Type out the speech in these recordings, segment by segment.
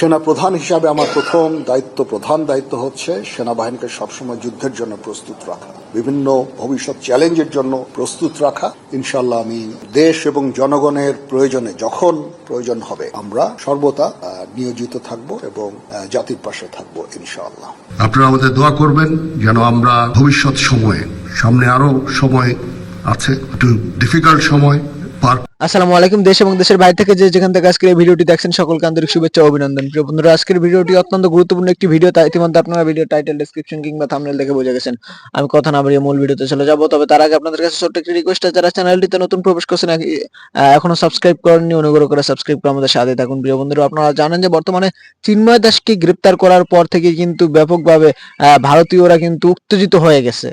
সেনা প্রধান হিসাবে আমার প্রথম দায়িত্ব, প্রধান দায়িত্ব হচ্ছে সেনাবাহিনীকে সবসময় যুদ্ধের জন্য প্রস্তুত রাখা, বিভিন্ন ভবিষ্যৎ চ্যালেঞ্জের জন্য প্রস্তুত রাখা। ইনশাল্লাহ আমি দেশ এবং জনগণের প্রয়োজনে যখন প্রয়োজন হবে, আমরা সর্বদা নিয়োজিত থাকব এবং জাতির পাশে থাকব, ইনশাআল্লাহ। আপনারা আমাদের দোয়া করবেন যেন আমরা ভবিষ্যৎ সময়ে, সামনে আরও সময় আছে, একটু ডিফিকাল্ট সময় আসসালামু আলাইকুম, দেশ এবং দেশের বাইরে থেকে যে যেখান থেকে আজকের এই ভিডিওটি দেখছেন, সকলকে আন্তরিক শুভেচ্ছা অভিনন্দন। প্রিয় বন্ধুরা, আজকের ভিডিওটি অত্যন্ত গুরুত্বপূর্ণ একটি ভিডিও তাই ইতিমধ্যে আপনারা ভিডিও টাইটেল ডেসক্রিপশন কিংবা থাম্বনেল দেখে বুঝে গেছেন। আমি কথা না বাড়িয়ে মূল ভিডিওতে চলে যাব, তবে তার আগে আপনাদের কাছে ছোট্ট একটি রিকোয়েস্ট যারা চ্যানেলটিতে নতুন প্রবেশ করছেন এখনও সাবস্ক্রাইব করেননি, অনুগ্রহ করে সাবস্ক্রাইব করে আমাদের সাথে থাকুন। প্রিয় বন্ধুরা, আপনারা জানেন যে বর্তমানে চিন্ময় দাসকে গ্রেপ্তার করার পর থেকে কিন্তু ব্যাপকভাবে ভারতীয়রা কিন্তু উত্তেজিত হয়ে গেছে।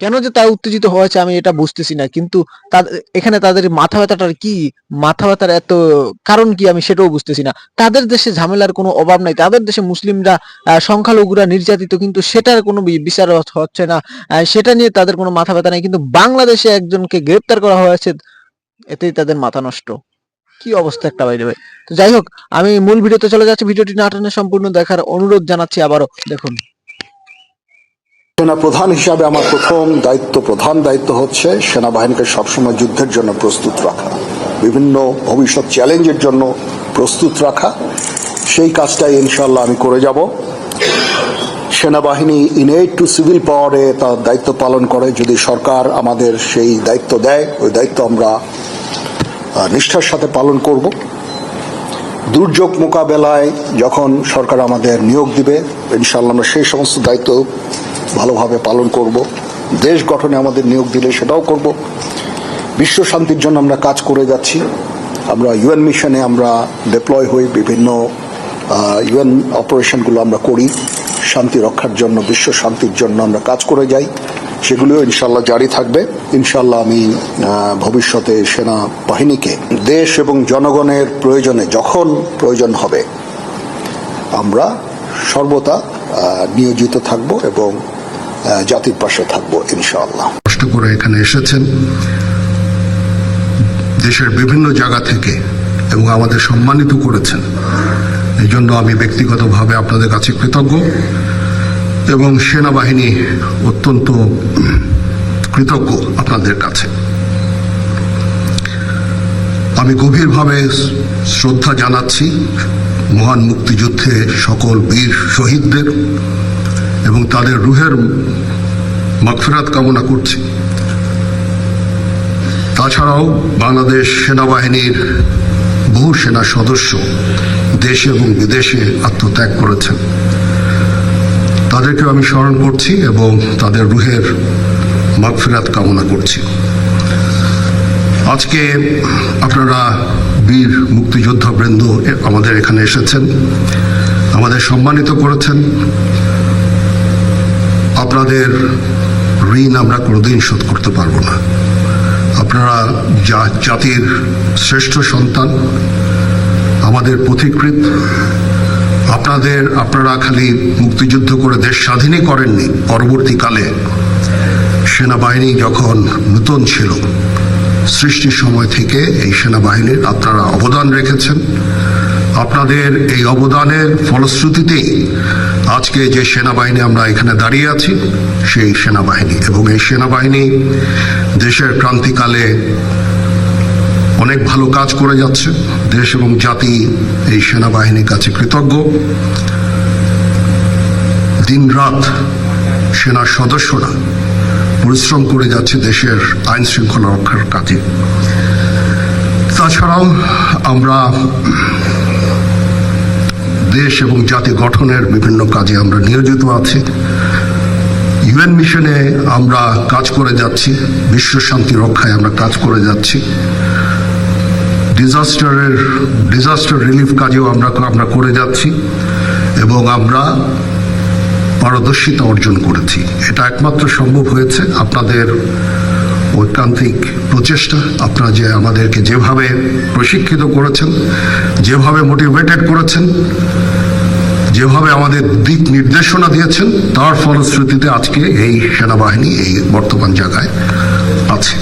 কেন যে তারা উত্তেজিত হয়েছে আমি এটা বুঝতেছি না, কিন্তু এখানে তাদের মাথা ব্যথাটার কি? মাথা ব্যথার এত কারণ কি আমি সেটাও বুঝতেছি না। তাদের দেশে ঝামেলার কোনো অভাব নাই, তাদের দেশে মুসলিমরা সংখ্যালঘুরা নির্যাতিত, কিন্তু সেটার কোনো বিচার হচ্ছে না। সেটা নিয়ে তাদের কোনো মাথা ব্যথা নাই, কিন্তু বাংলাদেশে একজনকে গ্রেপ্তার করা হয়েছে, এতেই তাদের মাথা নষ্ট। কি অবস্থা একটা বাইরে ভাই তো যাই হোক, আমি মূল ভিডিওতে চলে যাচ্ছি, ভিডিওটি না টেনে সম্পূর্ণ দেখার অনুরোধ জানাচ্ছি আবারও। দেখুন। সেনা প্রধান হিসাবে আমার প্রথম দায়িত্ব, প্রধান দায়িত্ব হচ্ছে সেনাবাহিনীকে সবসময় যুদ্ধের জন্য প্রস্তুত রাখা। বিভিন্ন ভবিষ্যৎ চ্যালেঞ্জের জন্য প্রস্তুত রাখা। সেই কাজটাই ইনশাল্লাহ আমি করে যাব। সেনাবাহিনী ইনএড টু সিভিল পাওয়ারে তার দায়িত্ব পালন করে। যদি সরকার আমাদের সেই দায়িত্ব দেয়, ওই দায়িত্ব আমরা নিষ্ঠার সাথে পালন করব। দুর্যোগ মোকাবেলায় যখন সরকার আমাদের নিয়োগ দিবে ইনশাল্লাহ আমরা সেই সমস্ত দায়িত্ব ভালোভাবে পালন করব। দেশ গঠনে আমাদের নিয়োগ দিলে সেটাও করব। বিশ্ব শান্তির জন্য আমরা কাজ করে যাচ্ছি। আমরা ইউএন মিশনে আমরা ডিপ্লয় হই, বিভিন্ন ইউএন অপারেশনগুলো আমরা করি। শান্তি রক্ষার জন্য, বিশ্ব শান্তির জন্য আমরা কাজ করে যাই। সেগুলিও ইনশাল্লাহ জারি থাকবে। ইনশাল্লাহ আমি ভবিষ্যতে সেনা বাহিনীকে দেশ এবং জনগণের প্রয়োজনে যখন প্রয়োজন হবে, আমরা সর্বদা নিয়োজিত থাকব এবং জাতির পাশে থাকব, ইনশাআল্লাহ। কষ্ট করে এখানে এসেছেন। দেশের বিভিন্ন জায়গা থেকে এবং আমাদের সম্মানিত করেছেন। এই জন্য আমি ব্যক্তিগতভাবে আপনাদের কাছে কৃতজ্ঞ এবং সেনাবাহিনী অত্যন্ত কৃতজ্ঞ আপনাদের কাছে। আমি গভীরভাবে শ্রদ্ধা জানাচ্ছি মহান মুক্তিযুদ্ধে সকল বীর শহীদদের। এবং তাদের রুহের মাগফিরাত কামনা করছি। তাছাড়াও বাংলাদেশ সেনাবাহিনীর বহু সেনা সদস্য দেশে এবং বিদেশে আত্মত্যাগ করেছেন। তাদেরকেও আমি স্মরণ করছি এবং তাদের রুহের মাগফিরাত কামনা করছি। আজকে আপনারা বীর মুক্তিযোদ্ধা বৃন্দ আমাদের এখানে এসেছেন। আমাদের সম্মানিত করেছেন আপনাদের ঋণ আমরা কোনোদিন শোধ করতে পারব না। আপনারা জা- জাতির শ্রেষ্ঠ সন্তান, আমাদের পথিকৃত আপনাদের, আপনারা খালি মুক্তিযুদ্ধ করে দেশ স্বাধীনই করেননি, পরবর্তীকালে সেনাবাহিনী যখন নূতন ছিল, সৃষ্টির সময় থেকে এই সেনাবাহিনীর আপনারা অবদান রেখেছেন। আপনাদের এই অবদানের ফলশ্রুতিতেই আজকে যে সেনাবাহিনী আমরা এখানে দাঁড়িয়ে আছি, সেই সেনাবাহিনী এবং এই সেনাবাহিনী দেশের ক্রান্তিকালে অনেক ভালো কাজ করে যাচ্ছে। দেশ এবং জাতি এই সেনাবাহিনীর কাছে কৃতজ্ঞ। দিনরাত সেনার সদস্যরা পরিশ্রম করে যাচ্ছে দেশের আইন শৃঙ্খলা রক্ষার কাজে। তাছাড়াও আমরা দেশ এবং জাতি গঠনের বিভিন্ন কাজে আমরা নিয়োজিত আছি। ইউএন মিশনে আমরা কাজ করে যাচ্ছি, বিশ্ব শান্তি রক্ষায় আমরা কাজ করে যাচ্ছি। ডিজাস্টারের ডিজাস্টার রিলিফ কাজেও আমরা আমরা করে যাচ্ছি এবং আমরা পারদর্শিতা অর্জন করেছি। এটা একমাত্র সম্ভব হয়েছে। আপনাদের ঐকান্তিক প্রচেষ্টা। আপনারা যে আমাদেরকে যেভাবে প্রশিক্ষিত করেছেন, যেভাবে মোটিভেটেড করেছেন, যেভাবে আমাদের দিক নির্দেশনা দিয়েছেন, তার ফলশ্রুতিতে আজকে এই সেনাবাহিনী এই বর্তমান জায়গায় আছে।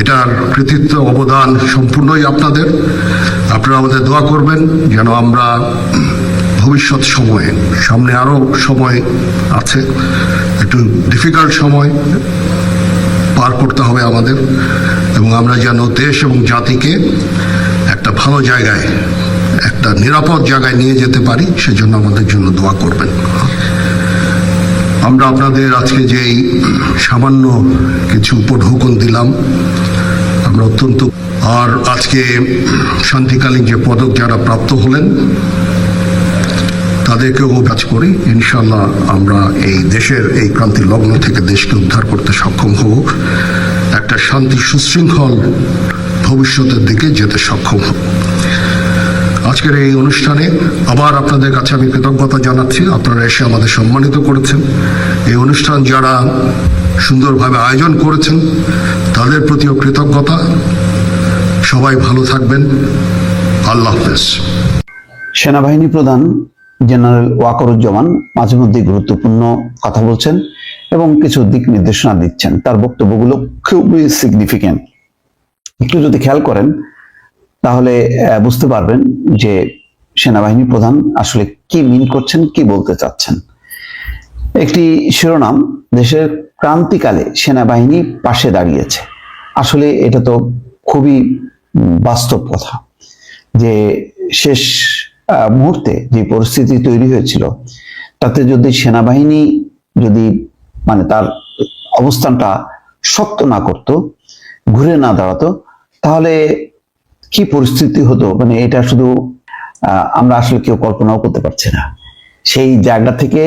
এটার কৃতিত্ব, অবদান সম্পূর্ণই আপনাদের। আপনারা আমাদের দোয়া করবেন যেন আমরা ভবিষ্যৎ সময়ে, সামনে আরও সময় আছে, একটু ডিফিকাল্ট সময় পার করতে হবে আমাদের। এবং আমরা যেন দেশ এবং জাতিকে একটা ভালো জায়গায়, একটা নিরাপদ জায়গায় নিয়ে যেতে পারি, সেজন্য আমাদের জন্য দোয়া করবেন। আমরা আপনাদের আজকে যেই সামান্য কিছু উপঢৌকন দিলাম, আমরা অত্যন্ত আর আজকে শান্তিকালীন যে পদক যারা প্রাপ্ত হলেন তাদেরকেও কাজ করি। ইনশাল্লাহ আমরা এই দেশের এই ক্রান্তি লগ্ন থেকে দেশকে উদ্ধার করতে সক্ষম হব। একটা শান্তি সুশৃঙ্খল ভবিষ্যতের দিকে যেতে সক্ষম হব। আজকের এই অনুষ্ঠানে আবার আপনাদের কাছে আমি কৃতজ্ঞতা জানাচ্ছি। আপনারা এসে আমাদের সম্মানিত করেছেন। এই অনুষ্ঠান যারা সুন্দরভাবে আয়োজন করেছেন, তাদের প্রতিও কৃতজ্ঞতা। সবাই ভালো থাকবেন। আল্লাহ হাফেজ। সেনাবাহিনী প্রধান জেনারেল ওয়াকরুজ্জামান মাঝে মধ্যে গুরুত্বপূর্ণ কথা বলছেন এবং কিছু দিক নির্দেশনা দিচ্ছেন। তার বক্তব্যগুলো খুবই সিগনিফিক্যান্ট একটু যদি খেয়াল করেন, তাহলে বুঝতে পারবেন যে সেনাবাহিনী প্রধান আসলে কি মিন করছেন, কি বলতে চাচ্ছেন। একটি শিরোনাম, দেশের ক্রান্তিকালে সেনাবাহিনী পাশে দাঁড়িয়েছে। আসলে এটা তো খুবই বাস্তব কথা যে শেষ মুহূর্তে যে পরিস্থিতি তৈরি হয়েছিল, তাতে যদি সেনাবাহিনী যদি মানে তার অবস্থানটা শক্ত না করত, ঘুরে না দাঁড়াতো, তাহলে কি পরিস্থিতি হতো? মানে এটা শুধু আমরা আসলে কেউ কল্পনাও করতে পারছি না। সেই জায়গা থেকে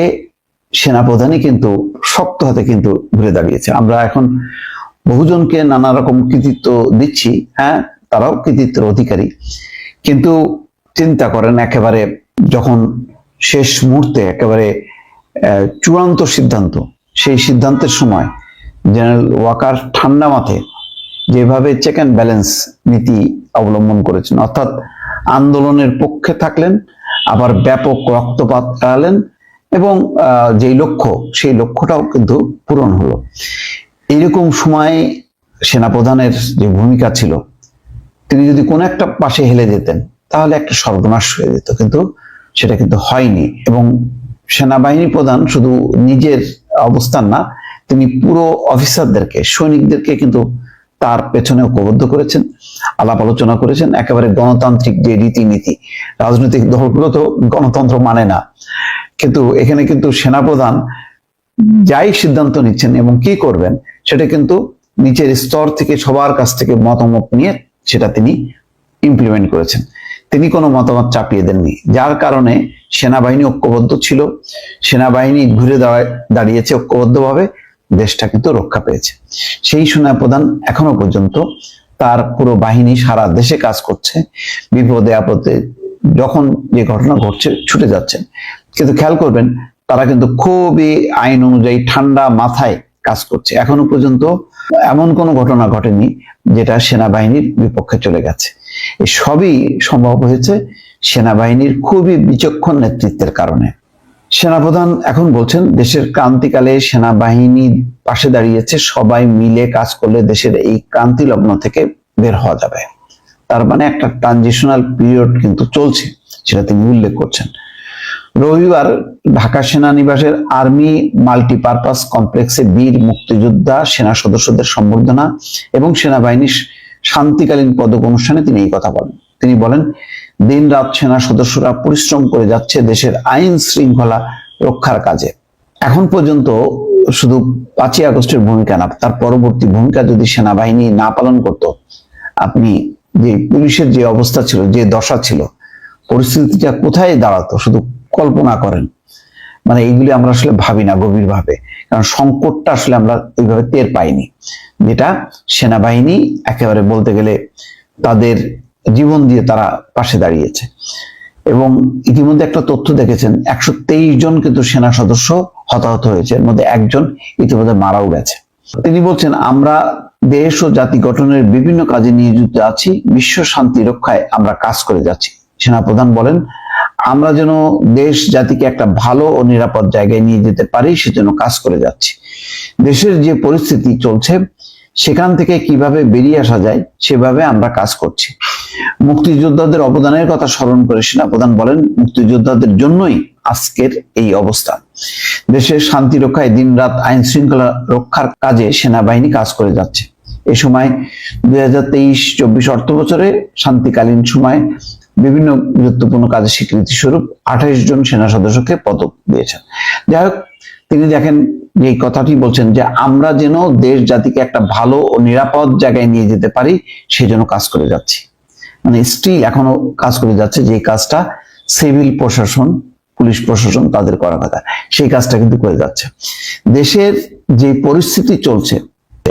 সেনাপ্রধানই কিন্তু শক্ত হাতে কিন্তু ঘুরে দাঁড়িয়েছে। আমরা এখন বহুজনকে নানা রকম কৃতিত্ব দিচ্ছি হ্যাঁ তারাও কৃতিত্বের অধিকারী। কিন্তু চিন্তা করেন একেবারে যখন শেষ মুহূর্তে একেবারে চূড়ান্ত সিদ্ধান্ত, সেই সিদ্ধান্তের সময় জেনারেল ওয়াকার ঠান্ডা মাথায় যেভাবে চেক অ্যান্ড ব্যালেন্স নীতি অবলম্বন করেছেন, অর্থাৎ আন্দোলনের পক্ষে থাকলেন, আবার ব্যাপক রক্তপাত এড়ালেন এবং যেই লক্ষ্য, সেই লক্ষ্যটাও কিন্তু পূরণ হলো। এইরকম সময় সেনাপ্রধানের যে ভূমিকা ছিল, তিনি যদি কোনো একটা পাশে হেলে যেতেন তাহলে একটা সর্বনাশ হয়ে যেত। কিন্তু সেটা কিন্তু হয়নি এবং সেনাবাহিনী প্রধান শুধু নিজের অবস্থান না, তিনি পুরো অফিসারদেরকে, সৈনিকদেরকে কিন্তু তার পেছনে ঐক্যবদ্ধ করেছেন, আলাপ আলোচনা করেছেন। একেবারে গণতান্ত্রিক যে রীতিনীতি, রাজনৈতিক দলগুলো তো গণতন্ত্র মানে না। কিন্তু এখানে কিন্তু সেনাপ্রধান যাই সিদ্ধান্ত নিচ্ছেন এবং কি করবেন, সেটা কিন্তু নিচের স্তর থেকে সবার কাছ থেকে মতামত নিয়ে সেটা তিনি ইমপ্লিমেন্ট করেছেন। তিনি কোনো মতামত চাপিয়ে দেননি। যার কারণে সেনাবাহিনী ঐক্যবদ্ধ ছিল। সেনাবাহিনী ঘুরে দাঁড়ায়, দাঁড়িয়েছে ঐক্যবদ্ধভাবে। দেশটা কিন্তু রক্ষা পেয়েছে। সেই সেনাপ্রধান এখনও পর্যন্ত তার পুরো বাহিনী সারা দেশে কাজ করছে। বিপদে আপদে যখন যে ঘটনা ঘটছে ছুটে যাচ্ছে কিন্তু খেয়াল করবেন, তারা কিন্তু খুবই আইন অনুযায়ী ঠান্ডা মাথায় কাজ করছে। এখনও পর্যন্ত এমন কোনো ঘটনা ঘটেনি যেটা সেনাবাহিনীর বিপক্ষে চলে গেছে। সবই সম্ভব হয়েছে সেনাবাহিনীর খুবই বিচক্ষণ নেতৃত্বের কারণে। সেনাপ্রধান এখন বলছেন, দেশের ক্রান্তিকালে সেনাবাহিনী পাশে দাঁড়িয়েছে, সবাই মিলে কাজ করলে দেশের এই ক্রান্তি লগ্ন থেকে বের হওয়া যাবে। তার মানে একটা ট্রানজিশনাল পিরিয়ড কিন্তু চলছে, সেটা তিনি উল্লেখ করছেন। রবিবার ঢাকা সেনানিবাসের আর্মি মাল্টিপারপাস কমপ্লেক্সে বীর মুক্তিযোদ্ধা, সেনা সদস্যদের সম্বর্ধনা এবং সেনাবাহিনীর শান্তিকালীন পদক অনুষ্ঠানে তিনি এই কথা বলেন। তিনি বলেন দিন রাত সেনা সদস্যরা পরিশ্রম করে যাচ্ছে দেশের আইন শৃঙ্খলা রক্ষার কাজে। এখন পর্যন্ত শুধু পাঁচই আগস্টের ভূমিকা না, তার পরবর্তী ভূমিকা যদি সেনাবাহিনী না পালন করত, আপনি যে পুলিশের যে অবস্থা ছিল, যে দশা ছিল, পরিস্থিতিটা কোথায় দাঁড়াতো, শুধু কল্পনা করেন। মানে এইগুলি আমরা আসলে ভাবি না গভীরভাবে। কারণ সংকটটা আসলে আমরা ওইভাবে টের পাইনি। যেটা সেনাবাহিনী একেবারে বলতে গেলে তাদের জীবন দিয়ে তারা পাশে দাঁড়িয়েছে। এবং ইতিমধ্যে একটা তথ্য দেখেছেন, একশো তেইশ জন কিন্তু সেনা সদস্য হতাহত হয়েছে। এর মধ্যে একজন ইতিমধ্যে মারাও গেছে। তিনি বলছেন, আমরা দেশ ও জাতি গঠনের বিভিন্ন কাজে নিয়োজিত আছি, বিশ্ব শান্তি রক্ষায় আমরা কাজ করে যাচ্ছি। সেনাপ্রধান বলেন আমরা যেন দেশ জাতিকে একটা ভালো ও নিরাপদ জায়গায় নিয়ে যেতে পারি, সেজন্য কাজ করে যাচ্ছি। দেশের যে পরিস্থিতি চলছে, সেখান থেকে কীভাবে বেরিয়ে আসা যায়, সেভাবে আমরা কাজ করছি। মুক্তিযোদ্ধাদের অবদানের কথা স্মরণ করে সেনাপ্রধান বলেন, মুক্তিযোদ্ধাদের জন্যই আজকের এই অবস্থা দেশের শান্তি রক্ষায় দিনরাত আইন শৃঙ্খলা রক্ষার কাজে সেনাবাহিনী কাজ করে যাচ্ছে। এ সময় দুই হাজার তেইশ চব্বিশ অর্থ বছরে শান্তিকালীন সময় বিভিন্ন গুরুত্বপূর্ণ কাজের স্বীকৃতি স্বরূপ আঠাইশ জন সেনা সদস্যকে পদক দিয়েছেন। যাই হোক, তিনি দেখেন যে কথাটি বলছেন যে আমরা যেন দেশ জাতিকে একটা ভালো ও নিরাপদ জায়গায় নিয়ে যেতে পারি, সেই জন্য কাজ করে যাচ্ছি। মানে স্টিল এখনও কাজ করে যাচ্ছে যে কাজটা সিভিল প্রশাসন, পুলিশ প্রশাসন তাদের করা কথা। সেই কাজটা কিন্তু করে যাচ্ছে। দেশের যে পরিস্থিতি চলছে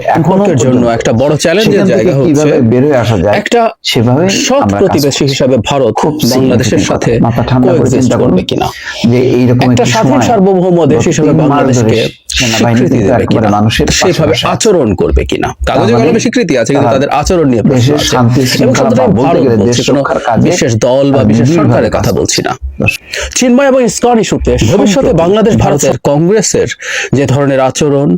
এখনও সম্পর্কের জন্য একটা বড় চ্যালেঞ্জের জায়গা হচ্ছে কীভাবে বের হয়ে আসা যায় একটা সেভাবে সৎ প্রতিবেশী। হিসাবে ভারত খুব বাংলাদেশের সাথে মাথা ঠান্ডা করে চিন্তা করবে কিনা? যে এইরকম একটা একটি স্বাধীন সার্বভৌম দেশ হিসেবে বাংলাদেশকে সেনাবাহিনী একেবারে মানুষের সেভাবে আচরণ করবে কিনা? কাগজে কলমে স্বীকৃতি আছে কিন্তু তাদের আচরণ নিয়ে দেশের শান্তি শৃঙ্খলা বলতে গেলে বলছে দেশ কোনো রক্ষার কাজে বিশেষ দল বা বিশেষ সরকারের কথা বলছি না। চিন্ময় এবং ইসকন ইস্যুতে ভবিষ্যতে বাংলাদেশ ভারতের কংগ্রেসের যে ধরনের আচরণ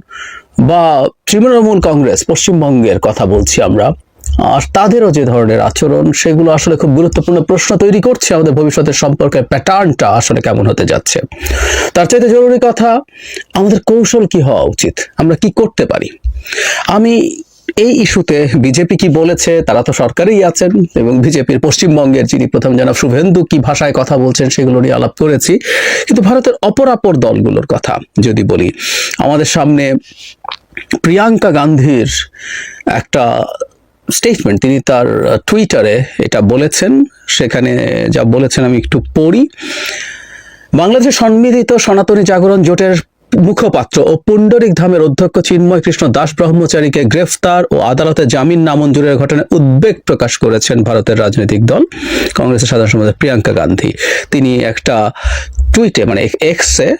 বা তৃণমূল কংগ্রেস, পশ্চিমবঙ্গের কথা বলছি আমরা, আর তাদেরও যে ধরনের আচরণ, সেগুলো আসলে খুব গুরুত্বপূর্ণ প্রশ্ন তৈরি করছে। আমাদের ভবিষ্যতের সম্পর্কে প্যাটার্নটা আসলে কেমন হতে যাচ্ছে? তার চাইতে জরুরি কথা, আমাদের কৌশল কি হওয়া উচিত? আমরা কি করতে পারি? আমি এই ইস্যুতে বিজেপি কি বলেছে তারা তো সরকারেই আছেন এবং বিজেপির পশ্চিমবঙ্গের যিনি প্রথম জনাব শুভেন্দু কি ভাষায় কথা বলছেন সেগুলো নিয়ে আলাপ করেছি। কিন্তু ভারতের অপরাপর দলগুলোর কথা যদি বলি, আমাদের সামনে প্রিয়াঙ্কা গান্ধীর একটা স্টেটমেন্ট তিনি তার টুইটারে এটা বলেছেন, সেখানে যা বলেছেন আমি একটু পড়ি। বাংলাদেশের সম্মিলিত সনাতনী জাগরণ জোটের মুখপাত্র ও পুণ্ডরিক ধামের অধ্যক্ষ চিন্ময় কৃষ্ণ দাস ব্রহ্মচারীকে গ্রেফতার ও আদালতে জামিন নামঞ্জুরের ঘটনায় উদ্বেগ প্রকাশ করেছেন ভারতের রাজনৈতিক দল, কংগ্রেসের সাধারণ সম্পাদক প্রিয়াঙ্কা গান্ধী। তিনি একটা টুইটে মানে এক্সে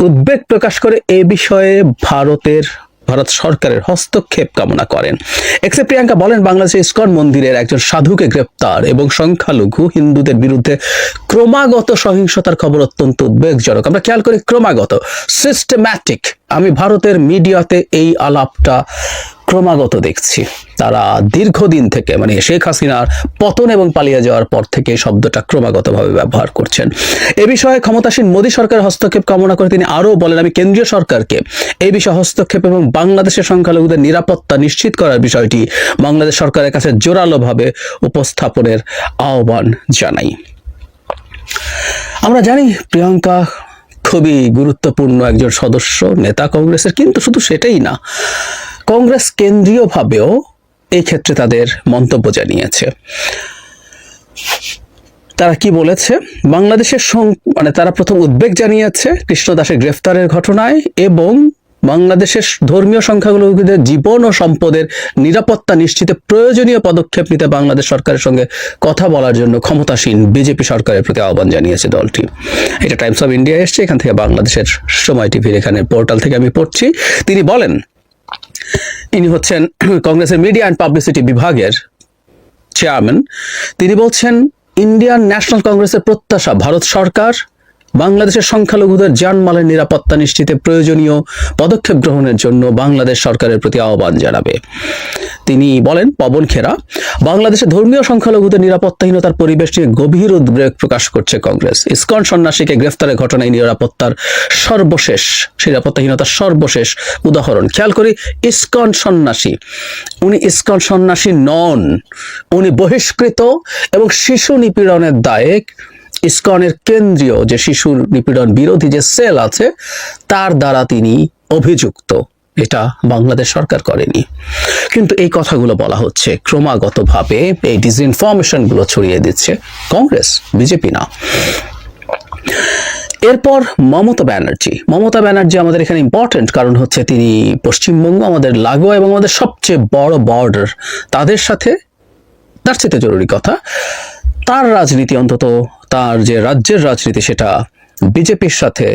উদ্বেগ প্রকাশ করে এ বিষয়ে ভারতের ভারত সরকারের হস্তক্ষেপ কামনা করেন। এক্সে প্রিয়াঙ্কা বলেন, বাংলাদেশে ইস্কন মন্দিরের একজন সাধুকে গ্রেপ্তার এবং সংখ্যালঘু হিন্দুদের বিরুদ্ধে ক্রমাগত সহিংসতার খবর অত্যন্ত উদ্বেগজনক। আমরা খেয়াল করি ক্রমাগত সিস্টেম্যাটিক আমি ভারতের মিডিয়াতে এই আলাপটা ক্রমাগত দেখছি। তারা দীর্ঘদিন থেকে মানে শেখ হাসিনার পতন এবং পালিয়ে যাওয়ার পর থেকে শব্দটা ক্রমাগতভাবে ব্যবহার করছেন। এ বিষয়ে ক্ষমতাসীন মোদী সরকারের হস্তক্ষেপ কামনা করে তিনি আরও বলেন, আমি কেন্দ্রীয় সরকারকে এই বিষয়ে হস্তক্ষেপ এবং বাংলাদেশের সংখ্যালঘুদের নিরাপত্তা নিশ্চিত করার বিষয়টি বাংলাদেশ সরকারের কাছে জোরালোভাবে উপস্থাপনের আহ্বান জানাই। আমরা জানি প্রিয়াঙ্কা খুবই গুরুত্বপূর্ণ একজন সদস্য, নেতা কংগ্রেসের, কিন্তু শুধু সেটাই না। কংগ্রেস কেন্দ্রীয়ভাবেও এই ক্ষেত্রে তাদের মন্তব্য জানিয়েছে। তারা কি বলেছে? বাংলাদেশের মানে তারা প্রথম উদ্বেগ জানিয়েছে কৃষ্ণ দাসের গ্রেফতারের ঘটনায় এবং বাংলাদেশের ধর্মীয় সংখ্যাগুলোদের জীবন ও সম্পদের নিরাপত্তা নিশ্চিতে প্রয়োজনীয় পদক্ষেপ নিতে বাংলাদেশ সরকারের সঙ্গে কথা বলার জন্য ক্ষমতাসীন বিজেপি সরকারের প্রতি আহ্বান জানিয়েছে দলটি। এটা টাইমস অফ ইন্ডিয়া এসছে, এখান থেকে বাংলাদেশের সময় টিভির এখানে পোর্টাল থেকে আমি পড়ছি। তিনি বলেন ইনি হচ্ছেন কংগ্রেসের মিডিয়া অ্যান্ড পাবলিসিটি বিভাগের চেয়ারম্যান তিনি বলছেন ইন্ডিয়ান ন্যাশনাল কংগ্রেসের প্রত্যাশা, ভারত সরকার বাংলাদেশের সংখ্যালঘুদের জানমালের নিরাপত্তা নিশ্চিতে প্রয়োজনীয় পদক্ষেপ গ্রহণের জন্য বাংলাদেশ সরকারের প্রতি আহ্বান জানাবে। তিনি বলেন পবন খেরা বাংলাদেশে ধর্মীয় সংখ্যালঘুদের নিরাপত্তাহীনতার পরিবেশ নিয়ে গভীর উদ্বেগ প্রকাশ করছে কংগ্রেস। ইসকন সন্ন্যাসীকে গ্রেফতারের ঘটনায় নিরাপত্তার সর্বশেষ, নিরাপত্তাহীনতার সর্বশেষ উদাহরণ। খেয়াল করি, ইসকন সন্ন্যাসী, উনি ইসকন সন্ন্যাসী নন। উনি বহিষ্কৃত এবং শিশু নিপীড়নের দায়ে ইসকনের কেন্দ্রীয় যে শিশুর নিপীড়ন বিরোধী যে সেল আছে, তার দ্বারা তিনি অভিযুক্ত। এটা বাংলাদেশ সরকার করেনি। কিন্তু এই কথাগুলো বলা হচ্ছে, ক্রমাগতভাবে এই ডিসইনফরমেশনগুলো ছড়িয়ে দিচ্ছে কংগ্রেস, বিজেপি না। এরপর মমতা ব্যানার্জি। মমতা ব্যানার্জি আমাদের এখানে ইম্পর্টেন্ট কারণ হচ্ছে তিনি পশ্চিমবঙ্গ, আমাদের লাগোয়া এবং আমাদের সবচেয়ে বড় বর্ডার তাদের সাথে, তার চেয়ে জরুরি কথা, তার রাজনীতি অন্তত তার যে রাজ্যের রাজনীতি সেটা বিজেপির সাথে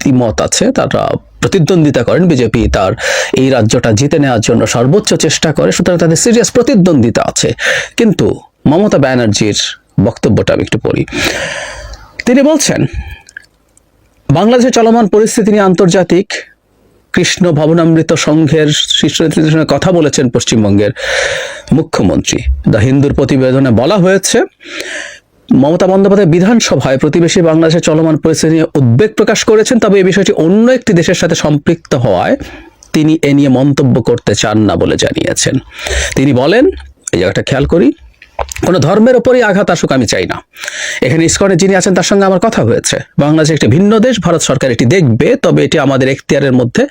দ্বিমত আছে, তারা প্রতিদ্বন্দ্বিতা করেন। বিজেপি তার এই রাজ্যটা জিতে নেওয়ার জন্য সর্বোচ্চ চেষ্টা করে, সুতরাং তাদের সিরিয়াস প্রতিদ্বন্দ্বিতা আছে। কিন্তু মমতা ব্যানার্জির বক্তব্যটা আমি একটু পড়ি। তিনি বলছেন বাংলাদেশের চলমান পরিস্থিতি নিয়ে আন্তর্জাতিক কৃষ্ণ ভবনামৃত সংঘের শীর্ষ নেতৃত্বের সঙ্গে কথা বলেছেন পশ্চিমবঙ্গের মুখ্যমন্ত্রী। দ্য হিন্দুর প্রতিবেদনে বলা হয়েছে মমতা বন্দ্যোপাধ্যায় বিধানসভায় প্রতিবেশী বাংলাদেশের চলমান পরিস্থিতি নিয়ে উদ্বেগ প্রকাশ করেছেন, তবে এই বিষয়টি অন্য একটি দেশের সাথে সম্পৃক্ত হওয়ায় তিনি এ নিয়ে মন্তব্য করতে চান না বলে জানিয়েছেন। তিনি বলেন, এই জায়গাটা খেয়াল করি, কোনো ধর্মের ওপরই আঘাত আসুক আমি চাই না। এখানে ইসকনে যিনি আছেন, তার সঙ্গে আমার কথা হয়েছে। বাংলাদেশ একটি ভিন্ন দেশ, ভারত সরকার এটি দেখবে, তবে এটি আমাদের এখতিয়ারের মধ্যে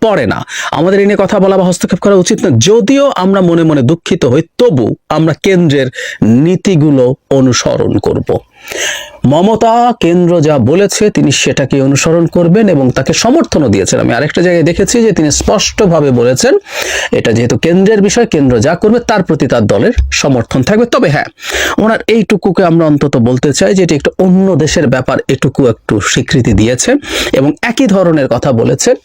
পড়ে না। আমাদের এনে কথা বলা বা হস্তক্ষেপ করা উচিত না। যদিও আমরা মনে মনে দুঃখিত হই, তবু আমরা কেন্দ্রের নীতিগুলো অনুসরণ করব। মমতা কেন্দ্র যা বলেছে, তিনি সেটাকে অনুসরণ করবেন এবং তাকে সমর্থনও দিয়েছেন। আমি আরেকটা জায়গায় দেখেছি যে তিনি স্পষ্টভাবে বলেছেন, এটা যেহেতু কেন্দ্রের বিষয়, কেন্দ্র যা করবে তার প্রতি তার দলের সমর্থন থাকবে। তবে হ্যাঁ ওনার এইটুকুকে আমরা অন্তত বলতে চাই যে, এটি একটা অন্য দেশের ব্যাপার, এটুকু একটু স্বীকৃতি দিয়েছে এবং একই ধরনের কথা বলেছেন।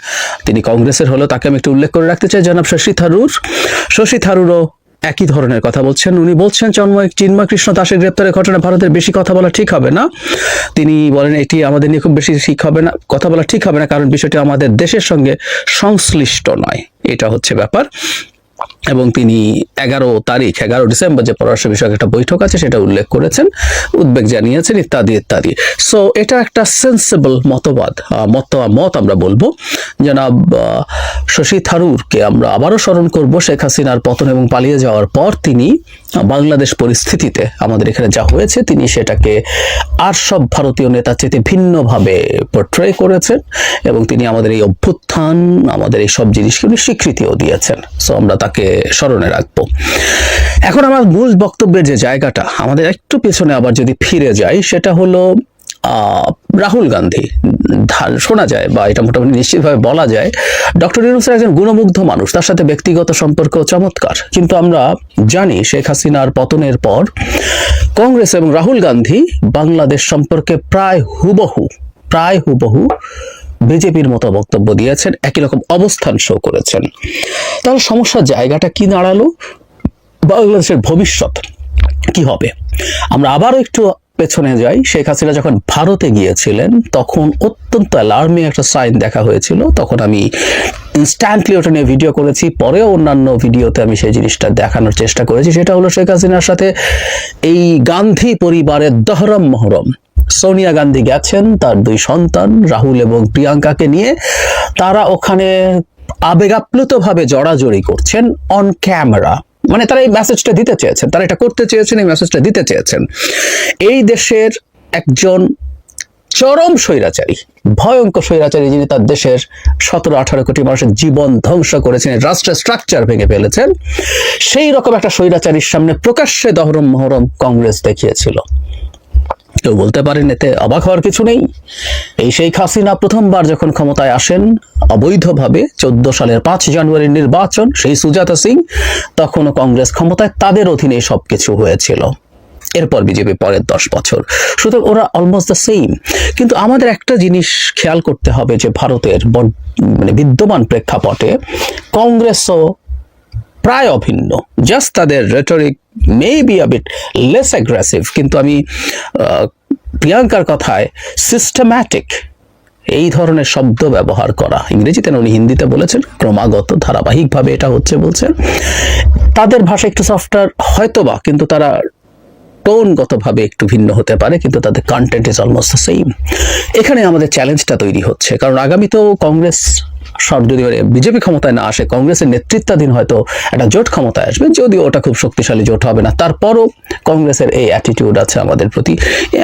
তিনি কংগ্রেসের হলেও তাকে আমি একটু উল্লেখ করে রাখতে চাই, জনাব শশী থারুর। শশী থারুরও একই ধরনের কথা বলছেন। উনি বলছেন চন্ময় চিন্ময় কৃষ্ণ দাসের গ্রেপ্তারের ঘটনা ভারতের বেশি কথা বলা ঠিক হবে না। তিনি বলেন, এটি আমাদের নিয়ে খুব বেশি ঠিক হবে না, কথা বলা ঠিক হবে না, কারণ বিষয়টি আমাদের দেশের সঙ্গে সংশ্লিষ্ট নয়। এটা হচ্ছে ব্যাপার। এবং তিনি এগারো তারিখ, এগারো ডিসেম্বর যে পররাষ্ট্র বিষয়ক একটা বৈঠক আছে সেটা উল্লেখ করেছেন, উদ্বেগ জানিয়েছেন, ইত্যাদি ইত্যাদি। সো এটা একটা সেন্সেবল মতবাদ মত মত আমরা বলব। জনাব শশী থারুরকে আমরা আবারও স্মরণ করব শেখ হাসিনার পতন এবং পালিয়ে যাওয়ার পর তিনি বাংলাদেশ পরিস্থিতিতে আমাদের এখানে যা হয়েছে, তিনি সেটাকে আর সব ভারতীয় নেতার চেয়ে ভিন্নভাবে পোট্রে করেছেন এবং তিনি আমাদের এই অভ্যুত্থান, আমাদের এই সব জিনিসকে উনি স্বীকৃতিও দিয়েছেন। সো আমরা তাকে স্মরণে রাখব। এখন আমার মূল বক্তব্যের যে জায়গাটা, আমাদের একটু পেছনে আবার যদি ফিরে যাই, সেটা হলো রাহুল গান্ধী শোনা যায় বা এটা মোটামুটি নিশ্চিতভাবে বলা যায়, ডক্টর ইউনুসের একজন গুণমুগ্ধ মানুষ, তার সাথে ব্যক্তিগত সম্পর্ক চমৎকার। কিন্তু আমরা জানি শেখ হাসিনার পতনের পর কংগ্রেস এবং রাহুল গান্ধী বাংলাদেশ সম্পর্কে প্রায় হুবহু প্রায় হুবহু বিজেপির মতো বক্তব্য দিয়েছেন, একই রকম অবস্থান শো করেছেন। তাহলে সমস্যার জায়গাটা কি দাঁড়াল? বাংলাদেশের ভবিষ্যৎ কি হবে? আমরা আবারও একটু পেছনে যাই, শেখ হাসিনা যখন ভারতে গিয়েছিলেন, তখন অত্যন্ত অ্যালার্মিং একটা সাইন দেখা হয়েছিল। তখন আমি ইনস্ট্যান্টলি ওটা নিয়ে ভিডিও করেছি। পরেও অন্যান্য ভিডিওতে আমি সেই জিনিসটা দেখানোর চেষ্টা করেছি। সেটা হলো শেখ হাসিনার সাথে এই গান্ধী পরিবারের দহরম মহরম। সোনিয়া গান্ধী গেছেন, তার দুই সন্তান, রাহুল এবং প্রিয়াঙ্কাকে নিয়ে। তারা ওখানে আবেগাপ্লুত ভাবে জড়াজড়ি করছেন অন ক্যামেরা মানে তারা এই মেসেজটা দিতে চেয়েছেন, তারা এটা করতে চেয়েছেন, এই মেসেজটা দিতে চেয়েছেন। এই দেশের একজন চরম স্বৈরাচারী, ভয়ঙ্কর স্বৈরাচারী যিনি তার দেশের সতেরো আঠারো কোটি মানুষের জীবন ধ্বংস করেছেন, রাষ্ট্রের স্ট্রাকচার ভেঙে ফেলেছেন, সেই রকম একটা স্বৈরাচারীর সামনে প্রকাশ্যে দহরম মহরম কংগ্রেস দেখিয়েছিল। কেউ বলতে পারেন এতে অবাক হওয়ার কিছু নেই। এই শেখ হাসিনা প্রথমবার যখন ক্ষমতায় আসেন, অবৈধভাবে চোদ্দ সালের পাঁচ জানুয়ারির নির্বাচন, সেই সুজাতা সিং, তখনও কংগ্রেস ক্ষমতায় তাদের অধীনে সবকিছু হয়েছিল। এরপর বিজেপি পরের দশ বছর। সুতরাং ওরা অলমোস্ট দ্য সেম কিন্তু আমাদের একটা জিনিস খেয়াল করতে হবে যে ভারতের মানে বিদ্যমান প্রেক্ষাপটে কংগ্রেসও প্রায় অভিন্ন। জাস্ট তাদের rhetoric maybe a bit less aggressive কিন্তু আমি প্রিয়াঙ্কার কথায় সিস্টেম্যাটিক এই ধরনের শব্দ ব্যবহার করা। ইংরেজিতে উনি হিন্দিতে বলেছেন, ক্রমাগত, ধারাবাহিকভাবে এটা হচ্ছে বলছেন। তাদের ভাষা একটু সফটওয়্যার হয়তোবা, কিন্তু তারা টোনগতভাবে একটু ভিন্ন হতে পারে, কিন্তু তাদের কন্টেন্ট ইজ অলমোস্ট সেম এখানে আমাদের চ্যালেঞ্জটা তৈরি হচ্ছে, কারণ আগামী তো কংগ্রেস, সব যদি বিজেপি ক্ষমতায় না আসে, কংগ্রেসের নেতৃত্বাধীন হয়তো একটা জোট ক্ষমতায় আসবে, যদিও ওটা খুব শক্তিশালী জোট হবে না। তারপরও কংগ্রেসের এই অ্যাটিটিউড আছে আমাদের প্রতি।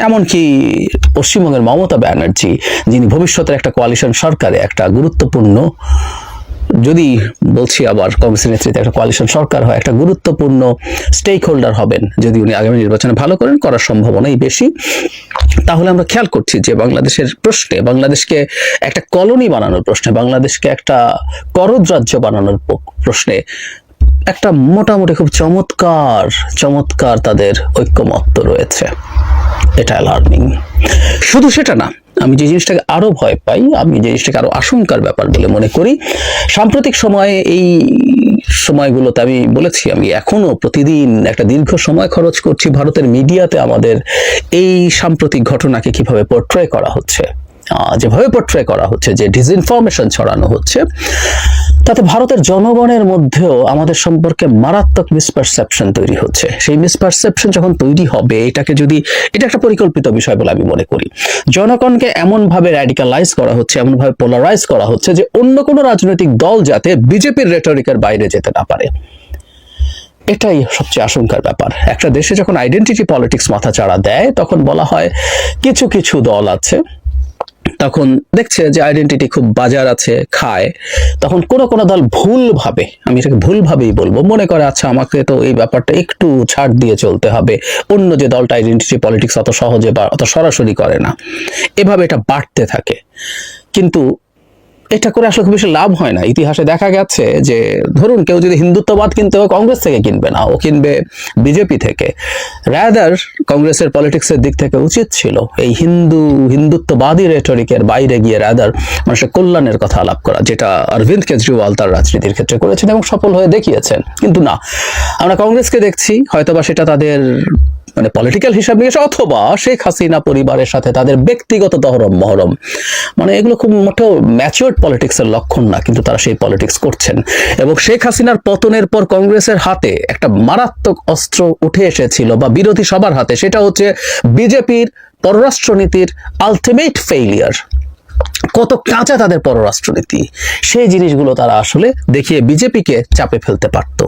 এমনকি পশ্চিমবঙ্গের মমতা ব্যানার্জি, যিনি ভবিষ্যতের একটা কোয়ালিশন সরকারে একটা গুরুত্বপূর্ণ যদি বলছি আবার কংগ্রেসের নেতৃত্বে একটা কোয়ালিশন সরকার হয়, একটা গুরুত্বপূর্ণ স্টেক হোল্ডার হবেন, যদি উনি আগামী নির্বাচনে ভালো করেন, করার সম্ভাবনাই বেশি, তাহলে আমরা খেয়াল করছি যে বাংলাদেশের প্রশ্নে, বাংলাদেশকে একটা কলোনি বানানোর প্রশ্নে, বাংলাদেশকে একটা করদ রাজ্য বানানোর প্রশ্নে একটা মোটামুটি খুব চমৎকার চমৎকার তাদের ঐক্যমত্য রয়েছে। এটা অ্যালার্মিং শুধু সেটা না আমি যে জিনিসটাকে আরও ভয় পাই, আমি যে জিনিসটাকে আরও আশঙ্কার ব্যাপার বলে মনে করি, সাম্প্রতিক সময়ে এই সময়গুলোতে আমি বলেছি, আমি এখনও প্রতিদিন একটা দীর্ঘ সময় খরচ করছি ভারতের মিডিয়াতে আমাদের এই সাম্প্রতিক ঘটনাকে কীভাবে পোর্ট্রয় করা হচ্ছে। যেভাবে পোর্ট্রয় করা হচ্ছে, যে ডিসইনফরমেশন ছড়ানো হচ্ছে তাতে ভারতের জনগণের মধ্যেও আমাদের সম্পর্কে মারাত্মক মিসপারসেপশন তৈরি হচ্ছে। সেই মিসপারসেপশন যখন তৈরি হবে, এটাকে যদি, এটা একটা পরিকল্পিত বিষয় বলে আমি মনে করি। জনগণকে এমনভাবে র্যাডিকালাইজ করা হচ্ছে, এমনভাবে পোলারাইজ করা হচ্ছে যে অন্য কোনো রাজনৈতিক দল যাতে বিজেপির রেটরিকের বাইরে যেতে না পারে। এটাই সবচেয়ে আশঙ্কার ব্যাপার। একটা দেশে যখন আইডেন্টিটি পলিটিক্স মাথা চাড়া দেয়, তখন বলা হয় কিছু কিছু দল আছে তখন দেখছে যে আইডেন্টিটি খুব বাজার আছে, খায়। তখন কোনো কোনো দল ভুলভাবে আমি এটাকে ভুলভাবেই বলব, মনে করে আচ্ছা আমাকে তো এই ব্যাপারটা একটু ছাড় দিয়ে চলতে হবে। অন্য যে দলটা আইডেন্টিটি পলিটিক্স অত সহজে বা, অত সরাসরি করে না। এভাবে এটা বাড়তে থাকে। কিন্তু এটা করে আসলে খুব বেশি লাভ হয় না। ইতিহাসে দেখা গেছে যে, ধরুন কেউ যদি হিন্দুত্ববাদ কিনতে হয়, কংগ্রেস থেকে কিনবে না, ও কিনবে বিজেপি থেকে। রাদার কংগ্রেসের পলিটিক্সের দিক থেকে উচিত ছিল এই হিন্দু, হিন্দুত্ববাদী রেটরিকের বাইরে গিয়ে রাদার মানুষের কল্যাণের কথা আলাপ করা, যেটা অরবিন্দ কেজরিওয়াল তার রাজনীতির ক্ষেত্রে করেছেন এবং সফল হয়ে দেখিয়েছেন। কিন্তু না, আমরা কংগ্রেসকে দেখছি, হয়তোবা সেটা তাদের মানে পলিটিক্যাল হিসাব নিকাশ অথবা শেখ হাসিনা পরিবারের সাথে তাদের ব্যক্তিগত দহরম মহরম। মানে এগুলো খুব মোটেও ম্যাচিওর পলিটিক্সের লক্ষণ না, কিন্তু তারা সেই পলিটিক্স করছেন। এবং শেখ হাসিনার পতনের পর কংগ্রেসের হাতে একটা মারাত্মক অস্ত্র উঠে এসেছিল বা বিরোধী সবার হাতে, সেটা হচ্ছে বিজেপির পররাষ্ট্রনীতির আলটিমেট ফেইলিয়ার কত কাঁচা তাদের পররাষ্ট্রনীতি। সেই জিনিসগুলো তারা আসলে দেখিয়ে বিজেপিকে চাপে ফেলতে পারতো।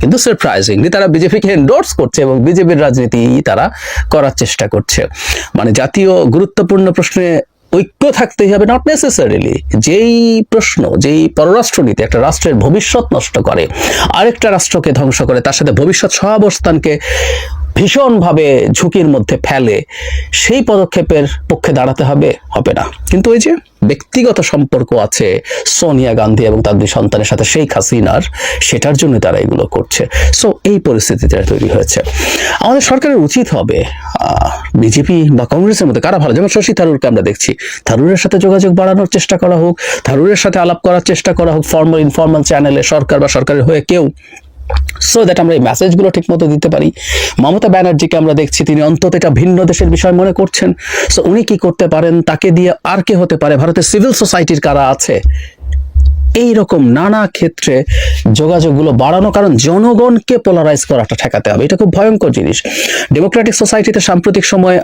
কিন্তু সারপ্রাইজিংলি তারা বিজেপিকে এন্ডোর্স করছে এবং বিজেপির রাজনীতি তারা করার চেষ্টা করছে। মানে জাতীয় গুরুত্বপূর্ণ প্রশ্নে ঐক্য থাকতেই হবে নট নেসেসারিলি যেই প্রশ্ন, যেই পররাষ্ট্রনীতি একটা রাষ্ট্রের ভবিষ্যৎ নষ্ট করে, আরেকটা রাষ্ট্রকে ধ্বংস করে, তার সাথে ভবিষ্যৎ সহাবস্থানকে ভীষণভাবে ঝুঁকির মধ্যে ফেলে, সেই পদক্ষেপের পক্ষে দাঁড়াতে হবে হবে না। কিন্তু ওই যে ব্যক্তিগত সম্পর্ক আছে সোনিয়া গান্ধী এবং তার দুই সন্তানের সাথে শেখ হাসিনার, সেটার জন্য তারা এগুলো করছে। সো এই পরিস্থিতিটা তৈরি হয়েছে। আমাদের সরকারের উচিত হবে বিজেপি বা কংগ্রেসের মধ্যে কারা ভালো? যেমন শশী থারুরকে আমরা দেখছি। থারুরের সাথে যোগাযোগ বাড়ানোর চেষ্টা করা হোক, থারুরের সাথে আলাপ করার চেষ্টা করা হোক ফর্মাল ইনফর্মাল চ্যানেলে সরকার বা সরকারের হয়ে কেউ সো দ্যাট আমরা এই মেসেজগুলো ঠিক মতো দিতে পারি। মমতা ব্যানার্জিকে আমরা দেখছি, তিনি অন্তত এটা ভিন্ন দেশের বিষয় মনে করছেন। সো উনি কি করতে পারেন, তাকে দিয়ে আর কে হতে পারে? ভারতের সিভিল সোসাইটির কারা আছে? এই রকম নানা ক্ষেত্রে যোগাযোগগুলো বাড়ানো, কারণ জনগণকে পোলারাইজ করাটা ঠেকাতে হবে। এটা খুব ভয়ঙ্কর জিনিস। ডেমোক্রেটিক সোসাইটিতে সাম্প্রতিক সময়ে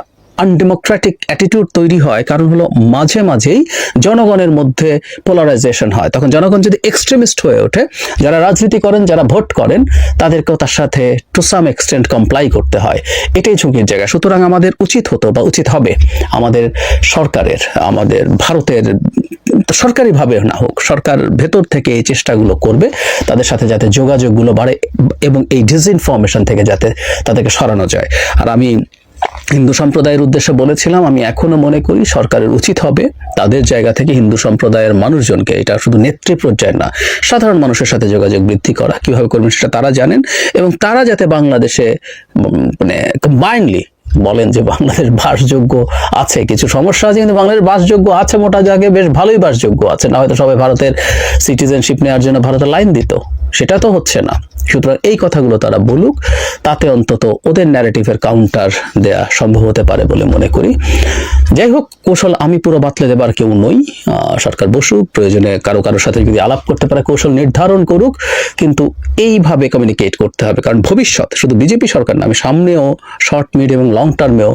আনডেমোক্রেটিক অ্যাটিটিউড তৈরি হয়, কারণ হলো মাঝে মাঝেই জনগণের মধ্যে পোলারাইজেশন হয়। তখন জনগণ যদি এক্সট্রিমিস্ট হয়ে ওঠে, যারা রাজনীতি করেন, যারা ভোট করেন, তাদেরকেও তার সাথে টু সাম এক্সটেন্ট কমপ্লাই করতে হয়। এটাই ঝুঁকির জায়গা। সুতরাং আমাদের উচিত হতো বা উচিত হবে আমাদের সরকারের, আমাদের ভারতের, সরকারিভাবে না হোক, সরকার ভেতর থেকে এই চেষ্টাগুলো করবে, তাদের সাথে যাতে যোগাযোগগুলো বাড়ে এবং এই ডিসইনফরমেশন থেকে যাতে তাদেরকে সরানো যায়। আর আমি হিন্দু সম্প্রদায়ের উদ্দেশ্যে বলেছিলাম, আমি এখনও মনে করি সরকারের উচিত হবে তাদের জায়গা থেকে হিন্দু সম্প্রদায়ের মানুষজনকে এটা শুধু নেত্রী পর্যায়ে না, সাধারণ মানুষের সাথে যোগাযোগ বৃদ্ধি করা, কীভাবে করবেন সেটা তারা জানেন এবং তারা যাতে বাংলাদেশে মানে কম্বাইন্ডলি বলেন যে বাংলাদেশ বাসযোগ্য আছে, কিছু সমস্যা আছে কিন্তু বাংলাদেশ বাসযোগ্য আছে মোটা জায়গায় বেশ ভালোই বাসযোগ্য আছে, না হয়তো সবাই ভারতের সিটিজেনশিপ নেওয়ার জন্য ভারতের লাইন দিত, সেটা তো হচ্ছে না। সুতরাং এই কথাগুলো তারা বলুক তাতে অন্তত ওদের ন্যারেটিভের কাউন্টার দেয়া সম্ভব হতে পারে বলে মনে করি। যাই হোক, কৌশল আমি পুরো বাতলে দেবার কেউ নই। সরকার বসুক প্রয়োজনে কারও কারোর সাথে যদি আলাপ করতে পারে, কৌশল নির্ধারণ করুক, কিন্তু এইভাবে কমিউনিকেট করতে হবে। কারণ ভবিষ্যৎ শুধু বিজেপি সরকার না, আমি সামনেও শর্ট মিড এবং লং টার্মেও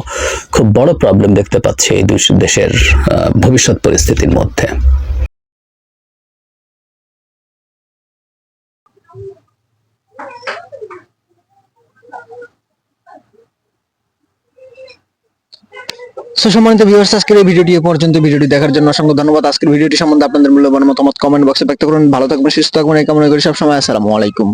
খুব বড় প্রবলেম দেখতে পাচ্ছি এই দুই দেশের ভবিষ্যৎ পরিস্থিতির মধ্যে। সো সম্মানিত ভিউয়ার্স আজকের এই ভিডিওটি পর্যন্ত। ভিডিওটি দেখার জন্য অসংখ্য ধন্যবাদ। আজকের ভিডিওটি সম্বন্ধে আপনাদের মূল্যবান মতামত কমেন্ট বক্সে ব্যক্ত করুন। ভালো থাকবেন, সুস্থ থাকবেন। এই কামনা করি সবসময়। আসসালামু আলাইকুম।